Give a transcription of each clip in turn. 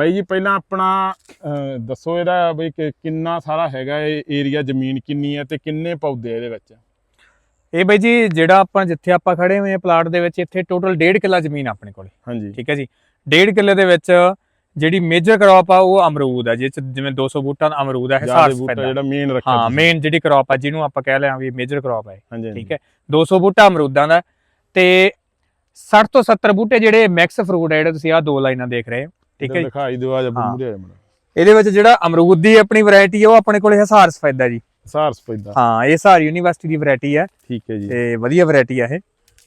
ਬਾਈ ਜੀ ਪਹਿਲਾਂ ਆਪਣਾ ਦੱਸੋ ਇਹਦਾ ਬਈ ਕਿੰਨਾ ਸਾਰਾ ਹੈਗਾ ਇਹ ਏਰੀਆ ਜ਼ਮੀਨ ਕਿੰਨੀ ਹੈ ਤੇ ਕਿੰਨੇ ਪੌਦੇ ਇਹਦੇ ਵਿੱਚ? ਇਹ ਬਾਈ ਜੀ ਜਿਹੜਾ ਆਪਾਂ ਜਿੱਥੇ ਆਪਾਂ ਖੜੇ ਹੋਏ ਆ ਪਲਾਟ ਦੇ ਵਿੱਚ ਇੱਥੇ ਟੋਟਲ 1.5 ਕਿੱਲਾ ਜ਼ਮੀਨ ਆਪਣੇ ਕੋਲੇ। ਹਾਂਜੀ। ਠੀਕ ਹੈ ਜੀ। 1.5 ਕਿੱਲੇ ਦੇ ਵਿੱਚ ਜਿਹੜੀ ਮੇਜਰ ਕ੍ਰੌਪ ਆ ਉਹ ਅਮਰੂਦ ਆ 'ਚ ਜਿਵੇਂ 200 ਬੂਟਾ ਦਾ ਅਮਰੂਦ ਆ ਬੂਟਾ ਪੈਂਦਾ। ਜਿਹੜਾ ਮੇਨ ਰੱਖਿਆ ਹਾਂ। ਮੇਨ ਜਿਹੜੀ ਕ੍ਰੌਪ ਆ ਜਿਹਨੂੰ ਆਪਾਂ ਕਹਿ ਲਿਆ ਵੀ ਮੇਜਰ ਕ੍ਰੌਪ ਹੈ। ਠੀਕ ਹੈ। 200 ਬੂਟਾ ਅਮਰੂਦਾਂ ਦਾ ਤੇ 60 ਤੋਂ 70 ਬੂਟੇ ਜਿਹੜੇ ਮਿਕਸ ਫਰੂਟ ਆ ਜਿਹੜੇ ਤੁਸੀਂ ਆ ਦੋ ਲਾਈਨਾਂ ਦੇਖ ਰਹੇ ਹੋ। ਠੀਕ ਹੈ। ਦਿਖਾਈ ਦਿਓ ਆ ਜਾ ਹਾਂ। ਮੂਰੇ ਆ ਮੇਰਾ ਇਹਦੇ ਵਿੱਚ ਜਿਹੜਾ ਅਮਰੂਦ ਦੀ ਆਪਣੀ ਵੈਰਾਈਟੀ ਆ ਉਹ ਆਪਣੇ ਕੋਲੇ ਹਸਾਰ ਸਫੈਦਾ ਜੀ। ਸਾਰਸ ਪੈਦਾ ਹਾਂ ਇਹ ਹਸਾਰ ਯੂਨੀਵਰਸਿਟੀ ਦੀ ਵੈਰਾਈਟੀ ਆ। ਠੀਕ ਹੈ ਜੀ। ਤੇ ਵਧੀਆ ਵੈਰਾਈਟੀ ਆ ਇਹ।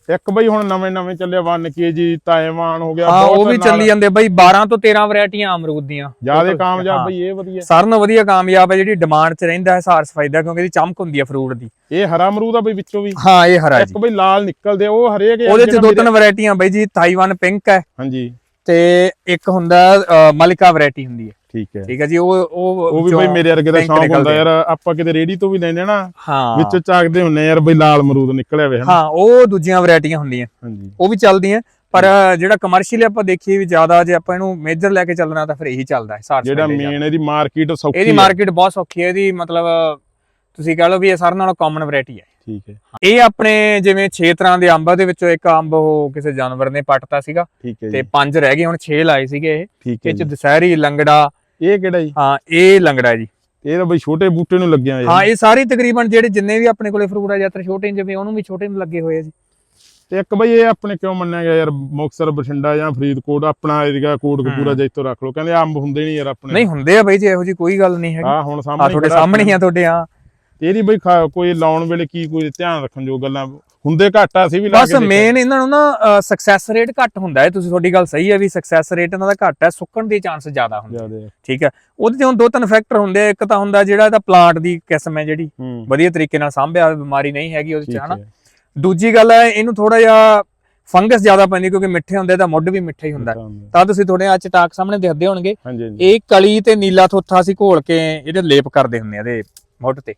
ਇੱਕ ਬਈ ਹੁਣ ਨਵੇਂ ਨਵੇਂ ਚੱਲਿਆ 1 ਕੇਜੀ ਤਾਇਵਾਨ ਹੋ ਗਿਆ ਹਾਂ ਉਹ ਵੀ ਚੱਲੀ ਜਾਂਦੇ ਬਈ 12 ਤੋਂ 13 ਵੈਰਾਈਟੀਆਂ ਅਮਰੂਦ ਦੀਆਂ। ਜ਼ਿਆਦੇ ਕਾਮਯਾਬ ਹਾਂ। ਬਈ ਇਹ ਵਧੀਆ। ਸਾਰਿਆਂ ਨਾਲੋਂ ਵਧੀਆ ਕਾਮਯਾਬ ਹੈ ਜਿਹੜੀ ਡਿਮਾਂਡ 'ਚ ਰਹਿੰਦਾ ਹੈ ਹਸਾਰ ਸਫੈਦਾ ਕਿਉਂਕਿ ਇਹਦੀ ਚਮਕ ਹੁੰਦੀ ਹੈ ਫਰੂਟ ਦੀ। ਇਹ ਹਰਾ ਅਮਰੂਦ ਆ ਬਈ ਵਿੱਚੋਂ ਵੀ। ਹਾਂ ਇਹ ਹਰਾ ਜੀ। ਇੱਕ ਬਈ ਲਾਲ ਨਿਕਲਦੇ ਉਹ ਹਰੇਕ ਉਹਦੇ 'ਚ ਦੋ ਤਿੰਨ ਵੈਰਾਈਟੀਆਂ ਬਈ ਜੀ ਤਾਈਵਾਨ ਪਿੰਕ ਹੈ। ਹਾਂਜੀ। ਤੇ ਇੱਕ ਹੁੰਦਾ ਮਲਿਕਾ ਵੈਰਾਈਟੀ ਹੁੰਦੀ ਹੈ। ਠੀਕ ਹੈ। ਠੀਕ ਹੈ ਜੀ ਉਹ ਉਹ ਉਹ ਵੀ ਬਈ ਮੇਰੇ ਵਰਗੇ ਦਾ ਸ਼ੌਂਕ ਹੁੰਦਾ ਯਾਰ ਆਪਾਂ ਕਿਤੇ ਰੇੜੀ ਤੋਂ ਵੀ ਲੈਂਦੇ ਨਾ ਹਾਂ। ਵਿੱਚੋਂ ਚਾਕਦੇ ਹੁੰਨੇ ਯਾਰ ਬਈ ਲਾਲ ਅਮਰੂਦ ਨਿਕਲਿਆ ਵੇ ਹਾਂ ਉਹ ਦੂਜੀਆਂ ਵੈਰਾਈਟੀਆਂ ਹੁੰਦੀਆਂ। ਹਾਂਜੀ। ਉਹ ਵੀ ਚੱਲਦੀਆਂ ਪਰ ਜਿਹੜਾ ਕਮਰਸ਼ੀਅਲ ਆਪਾਂ ਦੇਖੀਏ ਵੀ ਜ਼ਿਆਦਾ ਜੇ ਆਪਾਂ ਇਹਨੂੰ ਮੇਜਰ ਲੈ ਕੇ ਚੱਲਣਾ ਤਾਂ ਫਿਰ ਇਹੀ ਚੱਲਦਾ ਹੈ ਜਿਹੜਾ। ਮੇਨ ਇਹਦੀ ਮਾਰਕੀਟ ਸੌਖੀ ਇਹਦੀ। ਮਾਰਕੀਟ ਬਹੁਤ ਸੌਖੀ ਹੈ ਇਹਦੀ ਮਤਲਬ ਤੁਸੀਂ ਕਹ ਲਓ ਵੀ ਇਹ ਸਾਰਿਆਂ ਨਾਲੋਂ ਕਾਮਨ ਵੈਰਾਈਟੀ ਹੈ। ਠੀਕ ਹੈ। ਇਹ ਆਪਣੇ ਜਿਵੇਂ 6 ਤਰ੍ਹਾਂ ਦੇ ਅੰਬਾਂ ਦੇ ਵਿੱਚੋਂ ਇੱਕ ਅੰਬ ਉਹ ਕਿਸੇ ਜਾਨਵਰ ਨੇ ਪੱਟਤਾ ਸੀਗਾ ਤੇ ਪੰਜ ਰਹਿ ਗਏ ਹੁਣ 6 ਲਾਏ ਸੀਗੇ ਇਹ। ਇਹ ਚ। ਦਸ਼ਹਿਰੀ ਲੰਗੜਾ। ਇਹ ਕਿਹੜਾ ਜੀ? ਹਾਂ ਇਹ ਲੰਗੜਾ ਜੀ। ਇਹ ਤਾਂ ਬਈ ਛੋਟੇ ਬੂਟੇ ਨੂੰ ਲੱਗਿਆ ਹੋਇਆ ਹਾਂ ਇਹ ਸਾਰੇ ਤਕਰੀਬਨ ਜਿਹੜੇ ਜਿੰਨੇ ਵੀ ਆਪਣੇ ਕੋਲੇ ਫਰੂਟ ਆ ਜ਼ਿਆਦਾ ਛੋਟੇ ਜਿਵੇਂ ਉਹਨੂੰ ਵੀ ਛੋਟੇ ਨੂੰ ਲੱਗੇ ਹੋਏ ਆ ਜੀ। ਤੇ ਇੱਕ ਬਈ ਇਹ ਆਪਣੇ ਕਿਉਂ ਮੰਨਿਆ ਗਿਆ ਯਾਰ? ਮੁਕਤਸਰ ਬਠਿੰਡਾ ਜਾਂ ਫਰੀਦਕੋਟ ਆਪਣਾ ਏਰੀਆ ਕੋਟਕਪੂਰਾ ਹਮ। ਜੈਤੋਂ ਰੱਖ ਲਓ। ਕਹਿੰਦੇ ਅੰਬ ਹੁੰਦੇ ਨਹੀਂ ਯਾਰ ਆਪਣੇ। ਨਹੀਂ ਹੁੰਦੇ ਆ ਬਾਈ ਜੀ ਇਹੋ ਜੀ ਕੋਈ ਗੱਲ ਨਹੀਂ ਹੈਗੀ। ਹਾਂ ਹੁਣ ਆ ਸਾਹਮਣੇ ਤੁਹਾਡੇ ਸਾਹਮਣੇ ਆ ਤੁਹਾਡੇ ਆ ਇਹਦੀ ਬਈ ਕੋਈ ਲਾਉਣ ਵੇਲੇ ਕੀ ਕੋਈ ਧਿਆਨ ਰੱਖਣ ਜੋ ਗੱਲਾਂ। ਹੁੰਦੇ ਘੱਟ ਆ ਅਸੀਂ ਵੀ ਲਾ ਬਸ। ਮੇਨ ਇਹਨਾਂ ਨੂੰ ਨਾ ਸਕਸੈਸ ਰੇਟ ਘੱਟ ਹੁੰਦਾ ਹੈ। ਤੁਸੀਂ ਤੁਹਾਡੀ ਗੱਲ ਸਹੀ ਹੈ ਵੀ ਸਕਸੈਸ ਰੇਟ ਇਹਨਾਂ ਦਾ ਘੱਟ ਹੈ ਸੁੱਕਣ ਦੇ ਚਾਂਸ ਜ਼ਿਆਦਾ ਹੁੰਦੇ। ਠੀਕ ਹੈ। ਉਹਦੇ ਚੋਂ ਦੋ ਤਿੰਨ ਫੈਕਟਰ ਹੁੰਦੇ ਆ। ਇੱਕ ਤਾਂ ਹੁੰਦਾ ਜਿਹੜਾ ਇਹਦਾ ਪਲਾਂਟ ਦੀ ਕਿਸਮ ਹੈ ਜਿਹੜੀ ਵਧੀਆ ਤਰੀਕੇ ਨਾਲ ਸਾਂਭਿਆ ਬਿਮਾਰੀ ਨਹੀਂ ਹੈਗੀ ਉਹਦੇ ਚ ਹਨਾ। ਦੂਜੀ ਗੱਲ ਹੈ ਇਹਨੂੰ ਥੋੜਾ ਜਿਹਾ ਫੰਗਸ ਜ਼ਿਆਦਾ ਪੈਂਦੀ ਕਿਉਂਕਿ ਮਿੱਠੇ ਹੁੰਦੇ ਤਾਂ ਮੁੱਢ ਵੀ ਮਿੱਠਾ ਹੀ ਹੁੰਦਾ। ਤਾਂ ਤੁਸੀਂ ਥੋੜੇ ਆ ਚਟਾਕ ਸਾਹਮਣੇ ਦਿਖਦੇ ਹੋਣਗੇ। ਇਹ ਕਲੀ ਤੇ ਨੀਲਾ ਥੋਥਾ ਅਸੀਂ ਘੋਲ ਕੇ ਇਹਦੇ ਲੇਪ ਕਰਦੇ ਹੁੰਦੇ ਆ ਇਹਦੇ ਮੁੱਢ ਤੇ।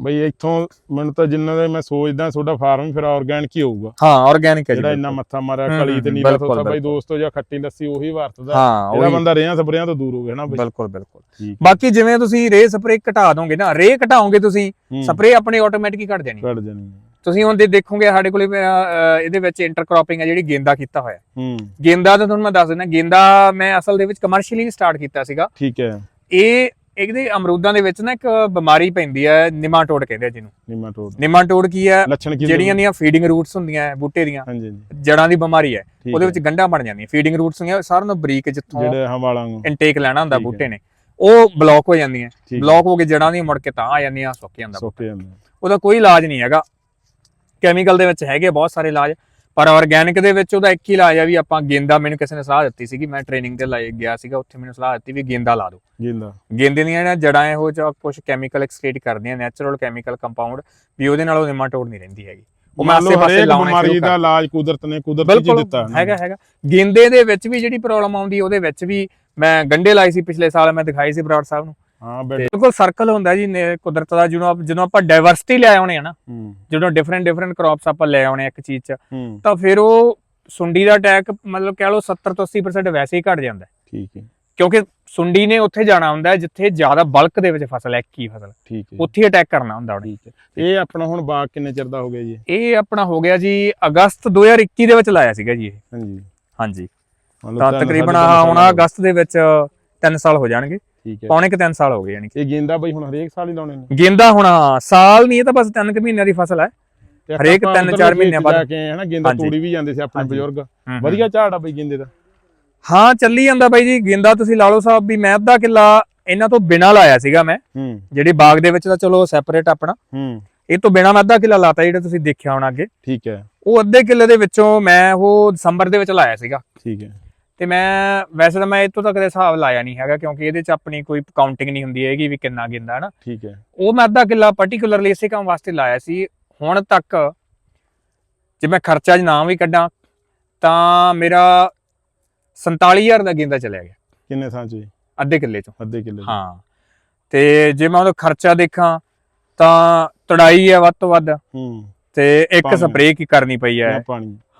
ਬਈ ਇੱਥੋਂ ਮੈਨੂੰ ਤਾਂ ਜਿੰਨਾ ਦੇ ਮੈਂ ਸੋਚਦਾ ਤੁਹਾਡਾ ਫਾਰਮ ਫਿਰ ਆਰਗੈਨਿਕ ਹੀ ਹੋਊਗਾ। ਹਾਂ ਆਰਗੈਨਿਕ ਹੈ ਜਿਹੜਾ ਇੰਨਾ ਮੱਥਾ ਮਾਰਿਆ ਕਲੀ ਤੇ ਨੀਲਾ ਤੋਤਾ ਬਈ। ਦੋਸਤੋ ਜਾਂ ਖੱਟੀ ਲੱਸੀ ਉਹੀ ਵਰਤਦਾ। ਹਾਂ ਜਿਹੜਾ ਉਹੀ। ਬੰਦਾ ਰੇਹਾਂ ਸਪਰੇਆਂ ਤੋਂ ਦੂਰ ਹੋ ਗਿਆ ਨਾ ਬਈ। ਬਿਲਕੁਲ ਬਿਲਕੁਲ। ਬਾਕੀ ਜਿਵੇਂ ਤੁਸੀਂ ਰੇ ਸਪਰੇ ਘਟਾ ਦੋਗੇ ਨਾ ਰੇ ਘਟਾਓਗੇ ਤੁਸੀਂ ਸਪਰੇ ਆਪਣੇ ਆਟੋਮੈਟਿਕ ਹੀ ਘਟ ਜਾਣੀ। ਘੱਟ ਜਾਣੀ। ਤੁਸੀਂ ਹੁਣ ਦੇ ਦੇਖੋਗੇ ਸਾਡੇ ਕੋਲੇ ਇਹਦੇ ਵਿੱਚ ਇੰਟਰਕ੍ਰੋਪਿੰਗ ਹੈ ਜਿਹੜੀ ਗੇਂਦਾ ਕੀਤਾ ਹੋਇਆ। ਹੂੰ। ਗੇਂਦਾ ਤਾਂ ਤੁਹਾਨੂੰ ਮੈਂ ਦੱਸ ਦਿੰਦਾ ਗੇਂਦਾ ਮੈਂ ਅਸਲ ਦੇ ਵਿੱਚ ਕਮਰਸ਼ੀਅਲੀ ਸਟਾਰਟ ਕੀਤਾ ਸੀਗਾ। ਠੀਕ ਹੈ। ਇਹ ਇਹਦੇ ਅਮਰੂਦਾਂ ਦੇ ਵਿੱਚ ਨਾ ਇੱਕ ਬਿਮਾਰੀ ਪੈਂਦੀ ਹੈ ਨਿਮਾਟੋਡ ਕਹਿੰਦੇ ਆ ਜਿਹਨੂੰ। ਨਿਮਾਟੋਡ। ਨਿਮਾਟੋਡ ਕੀ ਹੈ ਲੱਛਣ ਕੀ ਜਿਹੜੀਆਂ ਦੀਆਂ ਫੀਡਿੰਗ ਰੂਟਸ ਹੁੰਦੀਆਂ ਹੈ ਬੂਟੇ ਦੀਆਂ ਹਾਂਜੀ ਜੜਾਂ ਦੀ ਬਿਮਾਰੀ ਹੈ ਉਹਦੇ ਹੈ। ਵਿੱਚ ਗੰਢਾਂ ਬਣ ਜਾਂਦੀਆਂ। ਫੀਡਿੰਗ ਰੂਟਸ ਹੁੰਦੀਆਂ ਸਾਰਿਆਂ ਨੂੰ ਬਰੀਕ ਜਿੱਥੋਂ ਜਿਹੜੇ ਹਵਾਲਾਂ ਨੂੰ। ਇਨਟੇਕ ਲੈਣਾ ਹੁੰਦਾ ਹੈ। ਬੂਟੇ ਨੇ। ਉਹ ਬਲੌਕ ਹੋ ਜਾਂਦੀਆਂ। ਬਲੌਕ ਹੋ। ਕੇ ਜੜਾਂ ਦੀ ਮੁੜ ਕੇ ਤਾਂ ਆ ਜਾਂਦੀਆਂ ਸੁੱਕ ਜਾਂਦਾ ਸੁੱਕ ਜਾਂਦੇ। ਉਹਦਾ ਕੋਈ ਇਲਾਜ ਨਹੀਂ ਹੈਗਾ। ਕੈਮੀਕਲ ਦੇ ਵਿੱਚ ਹੈਗੇ ਬਹੁਤ ਸਾਰੇ ਇਲਾਜ। ਪਰ ਆਰਗੈਨਿਕ ਦੇ ਵਿੱਚ ਉਹਦਾ ਇੱਕ ਹੀ ਇਲਾਜ ਹੈ ਵੀ ਆਪਾਂ ਗੇਂਦਾ ਮੈਨੂੰ ਕਿਸੇ ਨੇ ਸਲਾਹ ਦਿੱਤੀ ਸੀਗੀ ਮੈਂ ਟ੍ਰੇਨਿੰਗ ਤੇ ਲਾਇ ਗਿਆ ਸੀਗਾ ਉੱਥੇ ਮੈਨੂੰ ਸਲਾਹ ਦਿੱਤੀ ਵੀ ਗੇਂਦਾ ਲਾ ਦਿਓ। ਜਿੰਦਾ ਗੇਂਦੇ ਦੀਆਂ ਜਿਹੜੀਆਂ ਜੜਾਂ ਇਹੋ ਜਿਹਾ ਕੁਝ ਕੈਮੀਕਲ ਐਕਸਕ੍ਰੀਟ ਕਰਦੀਆਂ ਨੈਚੁਰਲ ਕੈਮੀਕਲ ਕੰਪਾਊਂਡ ਵੀ ਉਹਦੇ ਨਾਲ ਉਹ ਨਿਮਾਟੋਡ ਨਹੀਂ ਰਹਿੰਦੀ ਹੈਗੀ। ਉਹ ਮੈਂ ਆਸੇ ਪਾਸੇ ਲਾਉਣੇ ਸ਼ੁਰੂ ਦਾ ਕਰ ਇਲਾਜ ਕੁਦਰਤ ਨੇ ਕੁਦਰਤੀ ਬਿਲਕੁਲ ਦਿੱਤਾ ਹੈਗਾ ਹੈਗਾ। ਗੇਂਦੇ ਦੇ ਵਿੱਚ ਵੀ ਜਿਹੜੀ ਪ੍ਰੋਬਲਮ ਆਉਂਦੀ ਉਹਦੇ ਵਿੱਚ ਵੀ ਮੈਂ ਗੰਡੇ ਲਾਈ ਸੀ ਪਿਛਲੇ ਸਾਲ ਮੈਂ ਦਿਖਾਈ ਸੀ ਬਰਾੜ ਸਾਹਿਬ ਨੂੰ। ਹਾਂ ਬਿਲਕੁਲ ਸਰਕਲ ਹੁੰਦਾ ਜੀ ਕੁਦਰਤ ਦਾ ਜਦੋਂ ਆਪ- ਜਦੋਂ ਆਪਾਂ ਡਾਈਵਰਸਿਟੀ ਲੈ ਆਉਣੇ ਆ ਨਾ ਜਦੋਂ ਡਿਫਰੈਂਟ ਡਿਫਰੈਂਟ ਕ੍ਰੌਪਸ ਆਪਾਂ ਲੈ ਆਉਣੇ ਇੱਕ ਚੀਜ਼ 'ਚ ਤਾਂ ਫਿਰ ਉਹ ਸੁੰਡੀ ਦਾ ਅਟੈਕ ਮਤਲਬ ਕਹਿ ਲਓ 70 ਤੋਂ 80% ਵੈਸੇ ਹੀ ਘਟ ਜਾਂਦਾ। ਹੈ। ਠੀਕ ਹੈ। ਕਿਉਂਕਿ ਸੁੰਡੀ ਨੇ ਉੱਥੇ ਜਾਣਾ ਹੁੰਦਾ ਜਿੱਥੇ ਜ਼ਿਆਦਾ ਬਲਕ ਦੇ ਵਿੱਚ ਫਸਲ ਹੈ ਹੀ ਫਸਲ। ਠੀਕ ਹੈ। ਉੱਥੇ ਅਟੈਕ ਕਰਨਾ ਹੁੰਦਾ ਉਹਨੇ। ਠੀਕ ਹੈ। ਇਹ ਆਪਣਾ ਹੁਣ ਬਾਗ ਕਿੰਨੇ ਚਿਰ ਦਾ ਹੋ ਗਿਆ ਜੀ? ਇਹ ਆਪਣਾ ਹੋ ਗਿਆ ਜੀ ਅਗਸਤ 2021 ਦੇ ਵਿੱਚ ਲਾਇਆ ਸੀਗਾ ਜੀ ਇਹ। ਹਾਂਜੀ। ਹਾਂਜੀ। ਤਾਂ ਤਕਰੀਬਨ ਹੁਣ। ਅਗਸਤ ਦੇ ਵਿੱਚ 3 ਸਾਲ ਹੋ ਜਾਣਗੇ। ਠੀਕ ਹੈ। ਪੌਣੇ ਕਿ 3 ਸਾਲ ਹੋ ਗਏ ਯਾਨੀ ਕਿ। ਇਹ ਗੇਂਦਾ ਬਈ ਹੁਣ ਹਰੇਕ ਸਾਲ ਹੀ ਲਾਉਣੇ ਨੇ। ਗੇਂਦਾ ਹੁਣ ਸਾਲ ਨਹੀਂ ਇਹ ਤਾਂ ਬਸ 3 ਕੁ ਮਹੀਨਿਆਂ ਦੀ ਫਸਲ ਹੈ। ਹਰੇਕ ਆਪਾਂ ਤਿੰਨ ਉੱਧਰਲੇ ਚਾਰ ਖੇਤ ਮਹੀਨਿਆਂ ਬਾਅਦ। ਕੇ ਹਨਾ ਗੇਂਦਾ। ਤੋੜੀ ਵੀ ਜਾਂਦੇ ਸੀ ਆਪਣੇ। ਬਜ਼ੁਰਗ। ਵਧੀਆ ਝਾੜ ਆ ਬਈ ਗੇਂਦੇ ਦਾ। ਹਾਂ ਚੱਲੀ ਜਾਂਦਾ ਬਾਈ ਜੀ ਗੇਂਦਾ ਤੁਸੀਂ ਲਾ ਲਓ ਸਾਹਿਬ ਵੀ ਮੈਂ ਅੱਧਾ ਕਿੱਲਾ ਇਹਨਾਂ ਤੋਂ ਬਿਨਾ ਲਾਇਆ ਸੀਗਾ ਮੈਂ। ਜਿਹੜੀ ਬਾਗ ਦੇ ਵਿੱਚ ਤਾਂ ਚਲੋ ਸੈਪਰੇਟ ਆਪਣਾ। ਇਹ ਤੋਂ ਬਿਨਾ ਮੈਂ ਅੱਧਾ ਕਿੱਲਾ ਲਾਤਾ ਜਿਹੜਾ ਤੁਸੀਂ ਦੇਖਿਆ ਹੋਣਾ ਅੱਗੇ। ਠੀਕ ਹੈ। ਉਹ ਅੱਧੇ ਕਿੱਲੇ ਦੇ ਵਿੱਚੋਂ ਮੈਂ ਉਹ ਦਸੰਬਰ ਦੇ ਵਿੱਚ ਲਾਇਆ ਸੀਗਾ। ਠੀਕ ਹੈ। ਤੇ ਮੈਂ ਵੈਸੇ ਤਾਂ ਮੈਂ ਇਤੋਂ ਤੱਕ ਦੇ ਹਿਸਾਬ ਲਾਇਆ ਨਹੀਂ ਹੈਗਾ ਕਿਉਂਕਿ ਇਹਦੇ 'ਚ ਆਪਣੀ ਕੋਈ ਕਾਊਂਟਿੰਗ ਨਹੀਂ ਹੁੰਦੀ ਹੈਗੀ ਵੀ ਕਿੰਨਾ ਗਿੰਦਾ ਹੈ ਨਾ ਠੀਕ ਹੈ। ਉਹ ਮੈਂ ਅੱਧਾ ਕਿੱਲਾ ਪਾਰਟਿਕੂਲਰਲੀ ਇਸੇ ਕੰਮ ਵਾਸਤੇ ਲਾਇਆ ਸੀ। ਹੁਣ ਤੱਕ ਜੇ ਮੈਂ ਖਰਚਾ ਜ ਨਾਮ ਵੀ ਕੱਢਾਂ ਤਾਂ ਮੇਰਾ 47000 ਦਾ ਗਿੰਦਾ ਚਲਿਆ ਗਿਆ। ਕਿੰਨੇ ਥਾਂ ਚ? ਅੱਧੇ ਕਿੱਲੇ 'ਚੋਂ। ਅੱਧੇ ਕਿੱਲੇ? ਹਾਂ। ਤੇ ਜੇ ਮੈਂ ਉਹਦਾ ਖਰਚਾ ਦੇਖਾਂ ਤਾਂ ਤੜਾਈ ਹੈ ਵੱਧ ਤੋਂ ਵੱਧ। ਹੂੰ। ਤੇ ਇੱਕ। ਸਪਰੇਅ ਕੀ ਕਰਨੀ ਪਈ ਹੈ।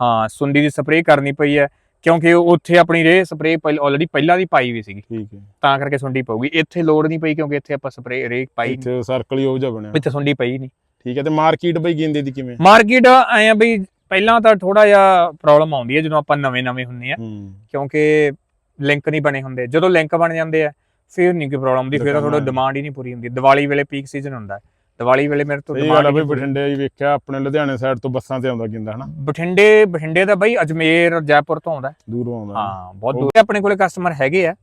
ਹਾਂ ਸੁੰਡੀ ਦੀ ਸਪਰੇਅ ਕਰਨੀ ਪਈ ਹੈ। ਕਿਉਂਕਿ ਉੱਥੇ ਆਪਣੀ ਰੇ ਸਪਰੇ ਆਲਰੇਡੀ ਪਹਿਲਾਂ ਦੀ ਪਾਈ ਵੀ ਸੀਗੀ। ਠੀਕ ਹੈ। ਤਾਂ ਕਰਕੇ ਸੁੰਡੀ ਪਊਗੀ। ਇੱਥੇ ਲੋੜ ਨਹੀਂ ਪਈ ਕਿਉਂਕਿ ਇੱਥੇ ਆਪਾਂ ਸਪਰੇ ਰੇ ਪਾਈ ਇੱਥੇ ਸਰਕਲ ਹੀ ਉਹ ਜਿਹਾ ਬਣਿਆ। ਇੱਥੇ ਸੁੰਡੀ ਪਈ ਨਹੀਂ। ਠੀਕ ਹੈ ਤੇ ਮਾਰਕੀਟ ਬਈ ਗੇਂਦੇ ਦੀ ਕਿਵੇਂ? ਮਾਰਕੀਟ ਐ ਆ ਬਈ ਪਹਿਲਾਂ ਤਾਂ ਥੋੜਾ ਜਿਹਾ ਪ੍ਰੋਬਲਮ ਆਉਂਦੀ ਹੈ ਜਦੋਂ ਆਪਾਂ ਨਵੇਂ ਨਵੇਂ ਹੁੰਨੇ ਆ। ਕਿਉਂਕਿ ਲਿੰਕ ਨਹੀਂ ਬਣੇ ਹੁੰਦੇ। ਜਦੋਂ ਲਿੰਕ ਬਣ ਜਾਂਦੇ ਆ ਫਿਰ ਨਹੀਂ ਕੋਈ ਪ੍ਰੋਬਲਮ ਆਉਂਦੀ। ਫਿਰ ਥੋੜਾ ਡਿਮਾਂਡ ਹੀ ਨਹੀਂ ਪੂਰੀ ਹੁੰਦੀ। ਦੀਵਾਲੀ ਵੇਲੇ ਪੀਕ ਸੀਜ਼ਨ ਹੁੰਦਾ। ਹੈ ਦੀਵਾਲੀ ਵੇਲੇ ਮੇਰੇ ਤੋਂ ਸਹੀ demand ਗੱਲ ਆ ਹੀ ਬਈ ਨਹੀਂ ਪੂਰੀ ਬਠਿੰਡੇ ਹੀ ਵੇਖਿਆ ਆਪਣੇ ਲੁਧਿਆਣੇ ਸਾਈਡ ਤੋਂ ਬੱਸਾਂ ਤੇ ਆਉਂਦਾ ਗਿੰਦਾ ਹਨਾ? ਬਠਿੰਡੇ ਬਠਿੰਡੇ ਦਾ ਬਈ ਅਜਮੇਰ ਜੈਪੁਰ ਤੋਂ ਆਉਂਦਾ। ਦੂਰੋਂ ਆਉਂਦਾ। ਹਾਂ ਬਹੁਤ ਦੂਰ। ਆਪਣੇ ਕੋਲੇ ਕਸਟਮਰ ਹੈਗੇ ਆ।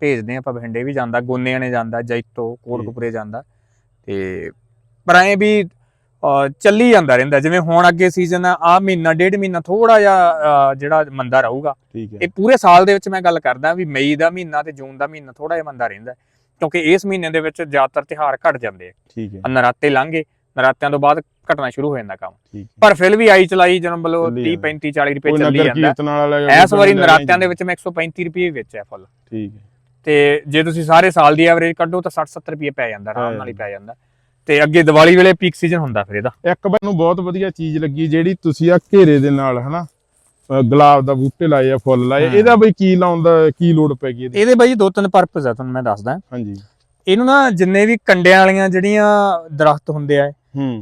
ਭੇਜਦੇ ਆ ਆਪਾਂ ਬਠਿੰਡੇ ਵੀ ਜਾਂਦਾ ਗੋਨੇਆਣੇ ਜਾਂਦਾ ਜੈਤੋ ਕੋਟਕਪੁਰੇ ਜਾਂਦਾ। ਤੇ ਪਰ ਐ ਵੀ ਚੱਲੀ ਜਾਂਦਾ ਰਹਿੰਦਾ। ਜਿਵੇਂ ਹੁਣ ਅੱਗੇ ਸੀਜ਼ਨ ਆ ਆਹ ਮਹੀਨਾ ਡੇਢ ਮਹੀਨਾ ਥੋੜਾ ਜਿਹਾ ਜਿਹੜਾ ਮੰਦਾ ਰਹੂਗਾ। ਇਹ ਪੂਰੇ ਸਾਲ ਦੇ ਵਿੱਚ ਮੈਂ ਗੱਲ ਕਰਦਾ ਵੀ ਮਈ ਦਾ ਮਹੀਨਾ ਤੇ ਜੂਨ ਦਾ ਮਹੀਨਾ ਥੋੜਾ ਜਿਹਾ ਮੰਦਾ ਰਹਿੰਦਾ। ਕਿਉਂਕਿ ਇਸ ਮਹੀਨੇ ਦੇ ਵਿੱਚ ਜ਼ਿਆਦਾਤਰ ਤਿਹਾਰ ਘਟ ਜਾਂਦੇ ਆ। ਠੀਕ ਹੈ। ਨਰਾਤੇ ਲੰਘੇ ਨਰਾਤਿਆਂ ਤੋਂ ਬਾਅਦ ਘਟਣਾ ਸ਼ੁਰੂ ਹੋ ਜਾਂਦਾ ਕੰਮ। ਪਰ ਫਿਰ ਵੀ ਆਈ ਚਲਾਈ ਜਦੋਂ ਬਲੋ ਚੱਲੀ 30 ਜਾਂਦਾ। 35 40 ਰੁਪਏ ਚੱਲੀ ਜਾਂਦਾ। ਇਸ ਵਾਰੀ ਨਰਾਤਿਆਂ ਦੇ ਵਿੱਚ ਮੈਂ 135 ਰੁਪਏ ਵੇਚਿਆ ਫੁੱਲ। ਠੀਕ ਹੈ। ਤੇ ਜੇ ਤੁਸੀਂ ਸਾਰੇ ਸਾਲ ਦੀ ਐਵਰੇਜ ਕੱਢੋ ਤਾਂ 60 70 ਰੁਪਏ ਪੈ ਜਾਂਦਾ ਆਰਾਮ ਨਾਲ ਹੀ ਪੈ ਜਾਂਦਾ। ਤੇ ਅੱਗੇ ਦੀਵਾਲੀ ਵੇਲੇ ਪੀਕ ਸੀਜ਼ਨ ਹੁੰਦਾ ਫਿਰ ਇਹਦਾ। ਇੱਕ ਮੈਨੂੰ ਬਹੁਤ ਵਧੀਆ ਚੀਜ਼ ਲੱਗੀ ਜਿਹੜੀ ਤੁਸੀਂ ਆ ਘੇਰੇ ਦੇ ਨਾਲ ਹਨਾ? ਗੁਲਾਬ ਦਾ ਬੂਟੇ ਲਾਏ ਆ ਫੁੱਲ ਲਾਏ ਆ। ਇਹਦਾ ਬਈ ਕੀ ਲਾਉਣ ਦਾ ਕੀ ਲੋੜ ਪੈ ਗਈ ਇਹਦੀ? ਬਾਈ ਦੋ ਤਿੰਨ ਪਰਪਸ ਆ ਤੁਹਾਨੂੰ ਮੈਂ ਦੱਸਦਾ। ਹਾਂਜੀ। ਇਹਨੂੰ ਨਾ ਜਿੰਨੇ ਵੀ ਕੰਡਿਆਂ ਵਾਲੀਆਂ ਜਿਹੜੀਆਂ ਦਰਖਤ ਹੁੰਦੇ ਆ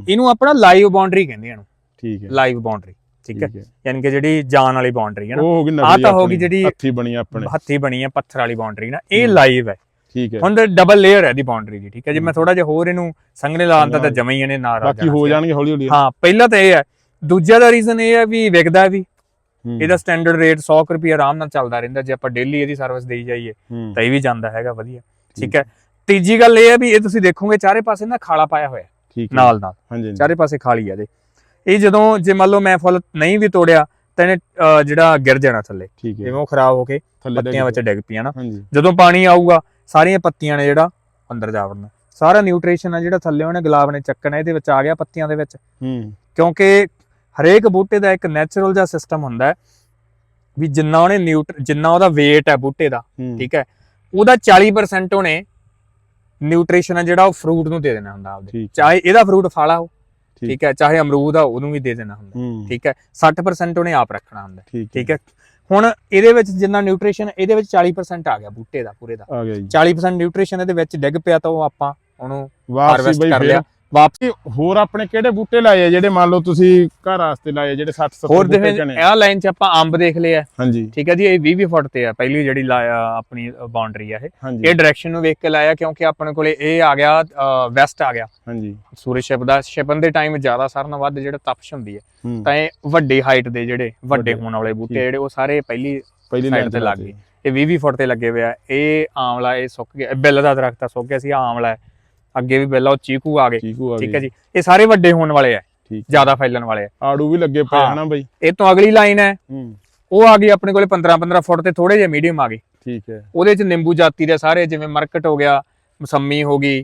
ਇਹਨੂੰ ਆਪਣਾ ਲਾਈਵ ਬਾਉਂਡਰੀ ਕਹਿੰਦੇ ਆ ਇਹਨੂੰ। ਠੀਕ ਹੈ। ਲਾਈਵ ਬਾਉਂਡਰੀ ਠੀਕ ਹੈ? ਯਾਨੀ ਕਿ ਜਿਹੜੀ ਜਾਨ ਵਾਲੀ ਬਾਉਂਡਰੀ ਹੈ ਨਾ ਨਕਲੀ ਤਾਂ ਹੋ ਗਈ ਜਿਹੜੀ- ਹੱਥੀ ਬਣੀ ਆਪਣੇ। ਹੱਥੀ ਬਣੀ ਹੈ ਪੱਥਰ ਵਾਲੀ ਬਾਉਂਡਰੀ ਨਾ। ਇਹ। ਲਾਈਵ ਹੈ। ਠੀਕ ਹੈ। ਹੁਣ ਡਬਲ ਲੇਅਰ ਹੈ ਦੀ ਬਾਉਂਡਰੀ ਦੀ ਠੀਕ ਹੈ? ਜੇ ਮੈਂ। ਥੋੜਾ ਜਿਹਾ ਹੋਰ ਇਹਨੂੰ ਸੰਘਣੇ ਲਾਉਂਦਾ ਤਾਂ ਸੰਘਣਾ ਜਮਾ ਹੀ ਇਹਨੇ ਨਾ ਰਾਜ ਬਾਕੀ ਹੋ ਜਾਣਗੇ ਹੌਲੀ ਹੌਲੀ ਹਾਂ ਪਹਿਲਾ ਤਾਂ ਇਹ ਹੈ। ਦੂਜਾ ਦਾ ਰੀਜ਼ਨ ਇਹ ਹੈ ਵੀ ਵਿਕਦਾ ਵੀ। ਇਹਦਾ ਸਟੈਂਡਰਡ ਰੇਟ 100 ਰੁਪਏ ਆਰਾਮ ਨਾਲ ਚੱਲਦਾ ਰਹਿੰਦਾ ਜੇ ਆਪਾਂ ਡੇਲੀ ਇਹਦੀ ਸਰਵਿਸ ਦੇਈ ਜਾਈਏ ਤਾਂ ਇਹ ਵੀ ਜਾਂਦਾ ਹੈਗਾ ਵਧੀਆ। ਠੀਕ। ਹੈ। ਤੀਜੀ ਗੱਲ ਇਹ ਹੈ ਵੀ ਇਹ ਤੁਸੀਂ ਦੇਖੋਗੇ ਚਾਰੇ ਪਾਸੇ ਨਾ ਖਾਲਾ ਪਾਇਆ ਹੋਇਆ ਨਾਲ ਨਾਲ। ਚਾਰੇ ਪਾਸੇ ਖਾਲੀ ਆ ਇਹਦੇ। ਇਹ ਜਦੋਂ ਜੇ ਮੰਨ ਲਓ ਮੈਂ ਫੁੱਲ ਨਹੀਂ ਵੀ ਤੋੜਿਆ ਤਾਂ ਅਹ, ਜਿਹੜਾ ਗਿਰ ਜਾਣਾ ਥੱਲੇ। ਜਿਵੇਂ ਉਹ ਖਰਾਬ ਹੋ ਕੇ ਪੱਤੀਆਂ ਵਿੱਚ। ਡਿੱਗ ਪਈਆਂ ਨਾ। ਜਦੋਂ ਪਾਣੀ ਆਊਗਾ ਸਾਰੀਆਂ ਪੱਤੀਆਂ ਨੇ ਜਿਹੜਾ ਅੰਦਰ ਜਾ ਵੜਨਾ। ਸਾਰਾ ਨਿਊਟ੍ਰੀਸ਼ਨ ਆ ਜਿਹੜਾ ਥੱਲੇ ਉਹਨੇ ਗੁਲਾਬ ਨੇ ਚੱਕਣਾ ਇਹਦੇ ਵਿੱਚ ਆ ਗਿਆ ਪੱਤੀਆਂ ਦੇ ਵਿੱਚ। ਹੂੰ। ਕਿਉਂਕਿ ਹਰੇਕ ਬੂਟੇ ਦਾ ਇੱਕ ਨੈਚੁਰਲ ਜਿਹਾ ਸਿਸਟਮ ਹੁੰਦਾ ਹੈ ਵੀ ਜਿੰਨਾ ਉਹਨੇ ਨਿਊਟਰ ਜਿੰਨਾ ਉਹਦਾ weight ਹੈ ਬੂਟੇ ਦਾ ਠੀਕ ਹੈ ਉਹਦਾ 40% ਉਹਨੇ ਨਿਊਟ੍ਰੀਸ਼ਨ ਹੈ ਜਿਹੜਾ ਉਹ ਫਰੂਟ ਨੂੰ ਦੇ ਦੇਣਾ ਹੁੰਦਾ ਆਪਦੇ। ਚਾਹੇ ਇਹਦਾ ਫਰੂਟ ਫਲ ਆ ਉਹ ਠੀਕ। ਹੈ ਚਾਹੇ ਅਮਰੂਦ ਆ ਉਹਨੂੰ ਵੀ ਦੇ ਦੇਣਾ ਹੁੰਦਾ। ਠੀਕ ਹੈ 60% ਉਹਨੇ ਆਪ ਰੱਖਣਾ ਹੁੰਦਾ। ਠੀਕ ਹੈ। ਹੁਣ ਇਹਦੇ ਵਿੱਚ ਜਿੰਨਾ ਨਿਊਟ੍ਰੀਸ਼ਨ ਇਹਦੇ ਵਿੱਚ 40% ਆ ਗਿਆ ਬੂਟੇ ਦਾ ਪੂਰੇ ਦਾ। ਆ ਗਿਆ ਜੀ। 40% ਨਿਊਟ੍ਰੀਸ਼ਨ ਇਹਦੇ ਵਿੱਚ ਡਿੱਗ ਪਿਆ ਤਾਂ ਉਹ ਆਪਾਂ ਉਹਨੂੰ ਹਾਰਵੈਸਟ ਕਰ ਲਿਆ। ਵਾਪਸ ਹੋਰ ਆਪਣੇ ਕਿਹੜੇ ਬੂਟੇ ਲਾਏ ਆ ਜਿਹੜੇ ਮੰਨ ਲਓ ਤੁਸੀਂ ਘਰ ਵਾਸਤੇ ਲਾਏ ਆ ਜਿਹੜੇ 60 70 ਹੋਰ ਚਣੇ ਇਹ ਲਾਈਨ 'ਚ ਆਪਾਂ ਅੰਬ ਦੇਖ ਲਿਆ ਹਾਂਜੀ। ਠੀਕ ਹੈ ਜੀ ਇਹ 20 20 ਫੁੱਟ ਤੇ ਆ ਪਹਿਲੀ ਜਿਹੜੀ ਲਾਇਆ ਆਪਣੀ ਬਾਉਂਡਰੀ ਆ ਇਹ। ਇਹ ਡਾਇਰੈਕਸ਼ਨ ਨੂੰ ਵੇਖ ਕੇ ਲਾਇਆ ਕਿਉਂਕਿ ਆਪਣੇ ਕੋਲੇ ਇਹ ਆ ਗਿਆ ਵੈਸਟ ਆ ਗਿਆ। ਹਾਂਜੀ। ਸੂਰਜ ਛਿਪ ਦਾ ਛਿਪਣ ਦੇ ਟਾਈਮ ਜ਼ਿਆਦਾ ਸਾਰਿਆਂ ਨਾਲੋਂ ਵੱਧ ਜਿਹੜਾ ਤਪਸ਼ ਹੁੰਦੀ ਹੈ। ਤਾਂ ਇਹ ਵੱਡੀ ਹਾਈਟ ਦੇ ਜਿਹੜੇ ਵੱਡੇ ਹੋਣ ਵਾਲੇ ਬੂਟੇ। ਜਿਹੜੇ ਉਹ ਸਾਰੇ ਪਹਿਲੀ ਪਹਿਲੀ ਲਾਈਨ ਤੇ ਲੱਗ ਗਏ। ਇਹ 20 20 ਫੁੱਟ ਤੇ ਲੱਗੇ ਹੋਏ ਆ। ਇਹ ਆਮਲਾ ਇਹ ਸੁੱਕ ਗਿਆ ਬਿੱਲ ਦਾ ਦਰਖਤ ਆ ਸੁੱਕ ਗਿਆ ਸੀ ਆਮਲਾ ਹੈ। ਅੱਗੇ ਵੀ ਬਿੱਲ ਆ ਉਹ ਚੀਕੂ ਆ ਗਏ। ਚੀਕੂ ਆ ਠੀਕ ਹੈ ਜੀ। ਇਹ ਸਾਰੇ ਵੱਡੇ ਹੋਣ ਵਾਲੇ ਆ। ਜ਼ਿਆਦਾ ਫੈਲਣ ਵਾਲੇ ਆ। ਆੜੂ ਵੀ ਲੱਗੇ ਪਏ। ਹਨਾ ਬਈ। ਇਹ ਤੋਂ ਅਗਲੀ ਲਾਈਨ ਹੈ। ਉਹ ਆ ਗਈ ਆਪਣੇ ਕੋਲੇ 15 15 ਫੁੱਟ ਤੇ ਥੋੜੇ ਜਿਹੇ ਮੀਡੀਅਮ ਆ ਗਏ। ਠੀਕ ਹੈ। ਉਹਦੇ ਚ ਨਿੰਬੂ ਜਾਤੀ ਦੇ ਸਾਰੇ ਜਿਵੇਂ ਮਰਕਟ ਹੋ ਗਿਆ ਮਸੰਮੀ ਹੋ ਗਈ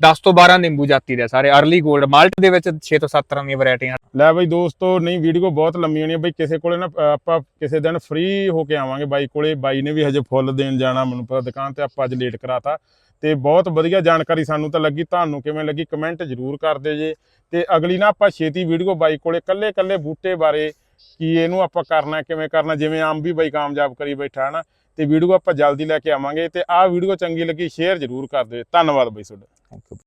10 ਤੋਂ 12 ਨਿੰਬੂ ਜਾਤੀ ਦੇ ਸਾਰੇ ਅਰਲੀ 골ਡ ਮਾਲਟ ਦੇ ਵਿੱਚ 6 ਤੋਂ 7 ਤਰ੍ਹਾਂ ਦੀਆਂ ਵੈਰਾਈਟੀਆਂ ਲੈ ਬਈ ਦੋਸਤੋ ਨਹੀਂ ਵੀਡੀਓ ਬਹੁਤ ਲੰਮੀ ਹੋਣੀ ਹੈ ਬਈ ਕਿਸੇ ਕੋਲੇ ਨਾ ਆਪਾਂ ਕਿਸੇ ਦਿਨ ਫ੍ਰੀ ਹੋ ਕੇ ਆਵਾਂਗੇ ਬਾਈ ਕੋਲੇ। ਬਾਈ ਨੇ ਵੀ ਹਜੇ ਫੁੱਲ ਦੇਣ ਜਾਣਾ ਮੈਨੂੰ ਪਤਾ ਦੁਕਾਨ ਤੇ ਆਪਾਂ ਅੱਜ ਲੇਟ ਕਰਾਤਾ। ਤੇ ਬਹੁਤ ਵਧੀਆ ਜਾਣਕਾਰੀ ਸਾਨੂੰ ਤਾਂ ਲੱਗੀ। ਤੁਹਾਨੂੰ ਕਿਵੇਂ ਲੱਗੀ ਕਮੈਂਟ ਜ਼ਰੂਰ ਕਰ ਦਿਓ ਜੇ। ਤੇ ਅਗਲੀ ਨਾ ਆਪਾਂ ਛੇਤੀ ਵੀਡੀਓ ਬਾਈ ਕੋਲੇ ਕੱਲੇ ਕੱਲੇ ਬੂਟੇ ਬਾਰੇ ਕੀ ਇਹਨੂੰ ਆਪਾਂ ਕਰਨਾ, ਕਿਵੇਂ ਕਰਨਾ, ਜਿਵੇਂ ਆਮ ਵੀ ਬਾਈ ਕਾਮਯਾਬ ਕਰੀ ਬੈਠਾ ਹਨਾ। ਤੇ ਵੀਡੀਓ ਆਪਾਂ ਜਲਦੀ ਲੈ ਕੇ ਆਵਾਂਗੇ ਤੇ ਆਹ ਵੀਡੀਓ ਚੰਗੀ ਲੱਗੀ ਸ਼ੇਅਰ ਜ਼ਰੂਰ ਕਰ ਦਿਓ। ਧੰਨਵਾਦ ਬਾਈ ਤੁਹਾਡਾ। Thank you.